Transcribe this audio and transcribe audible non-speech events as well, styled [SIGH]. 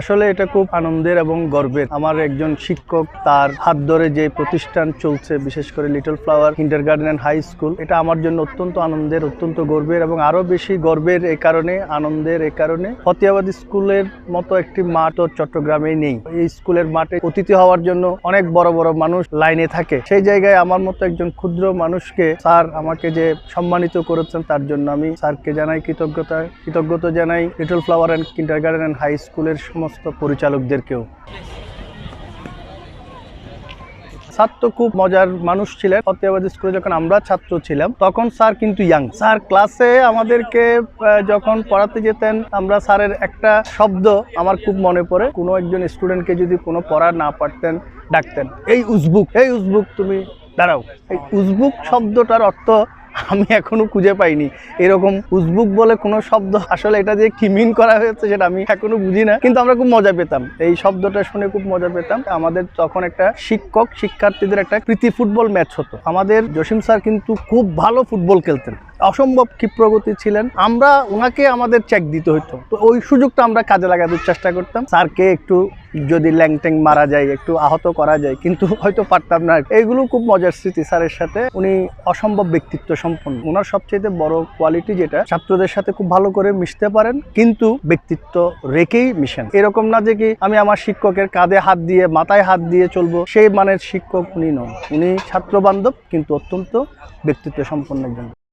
আসলে এটা খুব আনন্দের এবং গর্বের। আমার একজন শিক্ষক, তার হাত ধরে যে প্রতিষ্ঠান চলছে, বিশেষ করে Little Flower Kindergarten and High School এটা আমার জন্য অত্যন্ত আনন্দের, অত্যন্ত গর্বের এবং আরও বেশি গর্বের এই কারণে, আনন্দের এই কারণে ফতিয়াবাদ স্কুলের মতো একটি মাঠ তো চট্টগ্রামে নেই। এই স্কুলের মাঠে অতিথি হওয়ার জন্য অনেক বড় বড় মানুষ লাইনে থাকে। সেই জায়গায় আমার মতো একজন ক্ষুদ্র মানুষকে স্যার আমাকে যে সম্মানিত করেছেন, তার জন্য আমি স্যারকে জানাই কৃতজ্ঞতা কৃতজ্ঞতা জানাই। Little Flower and Kindergarten and High স্কুলের সমস্ত পরিচালকদেরকেও। তো খুব মজার মানুষ ছিলেন। ফতেহাবাদ স্কুলে যখন আমরা ছাত্র ছিলাম, তখন স্যার কিন্তু ইয়াং স্যার ক্লাসে আমাদেরকে যখন পড়াতে যেতেন, আমরা স্যারের একটা শব্দ আমার খুব মনে পড়ে। কোনো একজন স্টুডেন্টকে যদি কোনো পড়া না পারতেন, ডাকতেন, এই উজবুক এই উজবুক তুমি, দাঁড়াও। এই উজবুক শব্দটার অর্থ আমি এখনও খুঁজে পাইনি। এরকম উজবুক বলে কোনো শব্দ আসলে এটা দিয়ে কি মিন করা হয়েছে সেটা আমি এখনও বুঝি না। কিন্তু আমরা খুব মজা পেতাম। এই শব্দটা শুনে খুব মজা পেতাম। আমাদের তখন একটা শিক্ষক, শিক্ষার্থীদের একটা প্রীতি ফুটবল ম্যাচ হতো। আমাদের জসিম স্যার কিন্তু খুব ভালো ফুটবল খেলতেন। অসম্ভব ক্ষিপ্রগতি ছিলেন? আমরা ওনাকে আমাদের চেক দিতে হতো তো ওই সুযোগটা আমরা কাজে লাগানোর চেষ্টা করতাম। স্যারকে একটু যদি ল্যাংট্যাং মারা যায়, একটু আহত করা যায়, কিন্তু [LAUGHS] হয়তো পারতাম না। এইগুলো খুব মজার স্মৃতি স্যারের সাথে। উনি অসম্ভব ব্যক্তিত্ব সম্পন্ন। ওনার সবচেয়ে বড় কোয়ালিটি যেটা, ছাত্রদের সাথে খুব ভালো করে মিশতে পারেন, কিন্তু ব্যক্তিত্ব রেখেই মিশেন। এরকম না যে কি আমি আমার শিক্ষকের কাঁধে হাত দিয়ে, মাথায় হাত দিয়ে চলবো, সেই মানের শিক্ষক উনি নন। উনি ছাত্র বান্ধব কিন্তু অত্যন্ত ব্যক্তিত্ব সম্পন্ন একজন।